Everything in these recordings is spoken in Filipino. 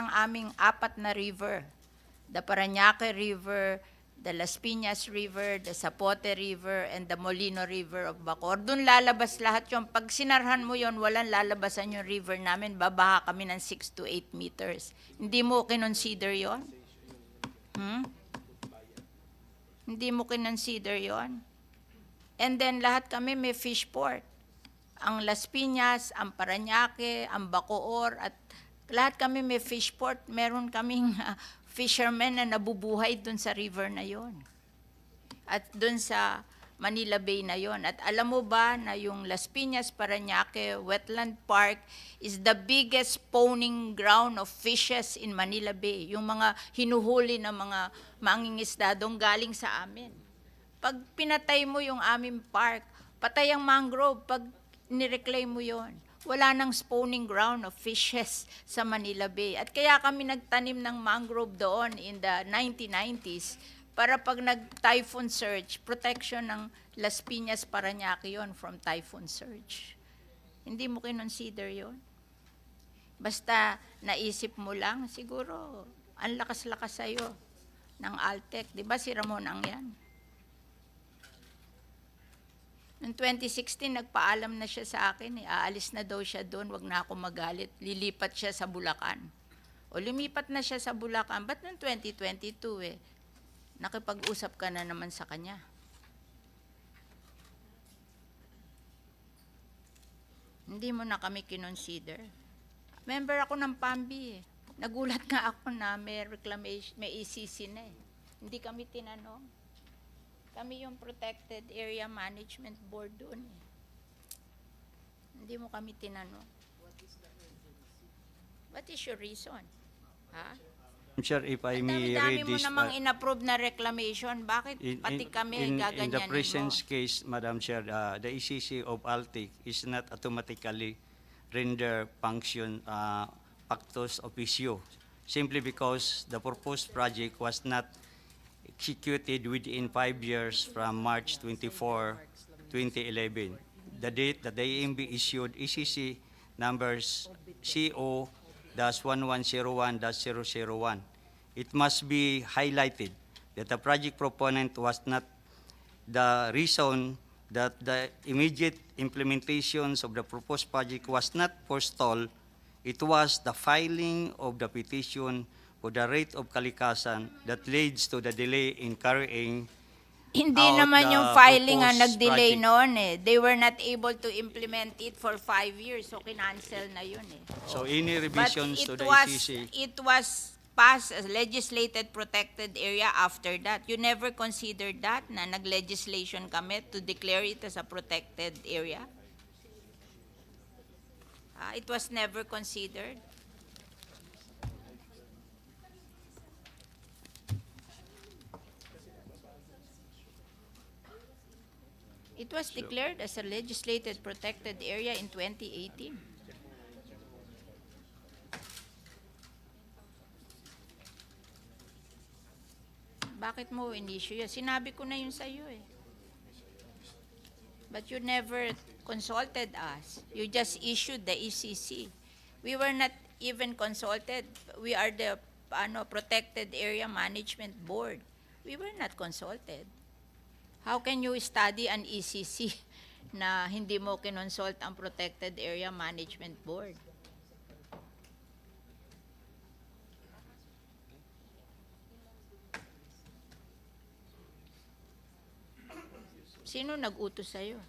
ng aming apat na river. The Parañaque River, the Las Piñas River, the Zapote River, and the Molino River of Bacor. Doon lalabas lahat yung Pag sinarhan mo yon walang lalabasan yung river namin. Babaha kami ng 6 to 8 meters. Hindi mo kinonsider yon? Hmm? Hindi mo kinonsider yon? And then lahat kami may fish port. Ang Las Piñas, ang Parañaque, ang Bacoor, at lahat kami may fish port. Meron kaming ah, fishermen na nabubuhay dun sa river na yon. At dun sa Manila Bay na yon. At alam mo ba na yung Las Piñas, Parañaque Wetland Park is the biggest spawning ground of fishes in Manila Bay. Yung mga hinuhuli ng mga mangingisda doon galing sa amin. Pag pinatay mo yung aming park, patay ang mangrove, pag nireclaim mo yon, wala nang spawning ground of fishes sa Manila Bay. At kaya kami nagtanim ng mangrove doon in the 1990s para pag nag-typhoon surge, protection ng Las Piñas, Parañaque yon from typhoon surge. Hindi mo kinonsider yon? Basta naisip mo lang, siguro, ang lakas-lakas sa'yo ng Altec. Di ba si Ramon ang yan? Noong 2016, nagpaalam na siya sa akin, eh, aalis na daw siya doon, wag na ako magalit, lilipat siya sa Bulacan. O lumipat na siya sa Bulacan, ba't noong 2022 eh, nakipag-usap ka na naman sa kanya? Hindi mo na kami kinonsider. Member ako ng PAMBI eh. Nagulat nga ako na may reclamation, may ECC na eh. Hindi kami tinanong. Kami yung Protected Area Management Board doon eh. Hindi mo kami tinanong. What is your reason? Ha? Sir, if I Ang may dami-dami read mo this. namang uh, inapprove na reclamation. Bakit in- pati in- kami in- In the gaganyanin present mo? case, Madam Chair, uh, the ECC of ALTIC is not automatically render function uh, pactus officio simply because the proposed project was not executed within five years from March 24, 2011. The date that the AMB issued ECC numbers CO-1101-001. It must be highlighted that the project proponent was not the reason that the immediate implementations of the proposed project was not forestalled, it was the filing of the petition for the rate of kalikasan that leads to the delay in carrying Hindi out naman the yung filing ang proposed nag-delay project. noon eh. They were not able to implement it for five years, so kinancel na yun eh. So any But revisions to it the was, ECC? it was passed as legislated protected area after that. You never considered that na nag-legislation kami to declare it as a protected area? Ah, it was never considered? It was declared as a legislated protected area in 2018. Bakit mo in-issue yun? Sinabi ko na yun sa iyo eh. But you never consulted us. You just issued the ECC. We were not even consulted. We are the ano, Protected Area Management Board. We were not consulted. How can you study an ECC na hindi mo kinonsult ang Protected Area Management Board? Sino nag-utos sa'yo?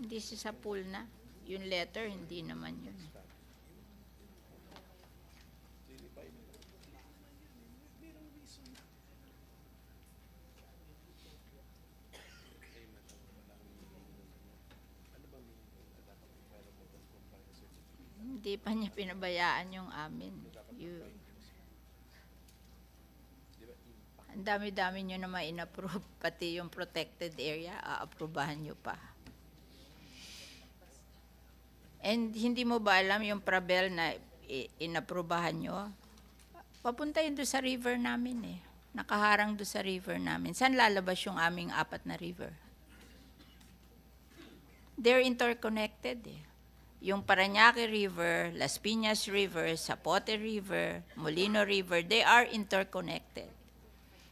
Hindi si sa pool na. Yung letter, hindi naman yun. Hindi pa niya pinabayaan yung amin. You, ang dami-dami nyo naman in-approve, pati yung protected area, aaprubahan nyo pa. And hindi mo ba alam yung Prabel na inaprubahan nyo? Papunta yun doon sa river namin eh. Nakaharang doon sa river namin. Saan lalabas yung aming apat na river? They're interconnected eh. Yung Parañaque River, Las Piñas River, Zapote River, Molino River, they are interconnected.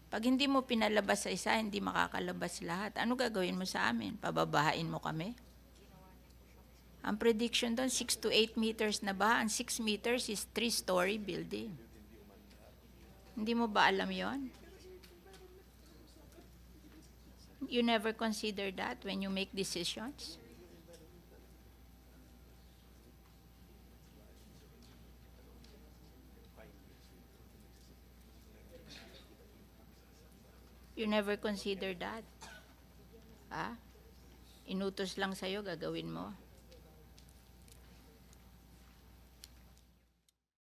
Pag hindi mo pinalabas sa isa, hindi makakalabas lahat. Ano gagawin mo sa amin? Pababahain mo kami? Ang prediction doon, 6 to 8 meters na ba? Ang 6 meters is 3-story building. Hindi mo ba alam yon? You never consider that when you make decisions? You never consider that? Ah? Inutos lang sa'yo, gagawin mo.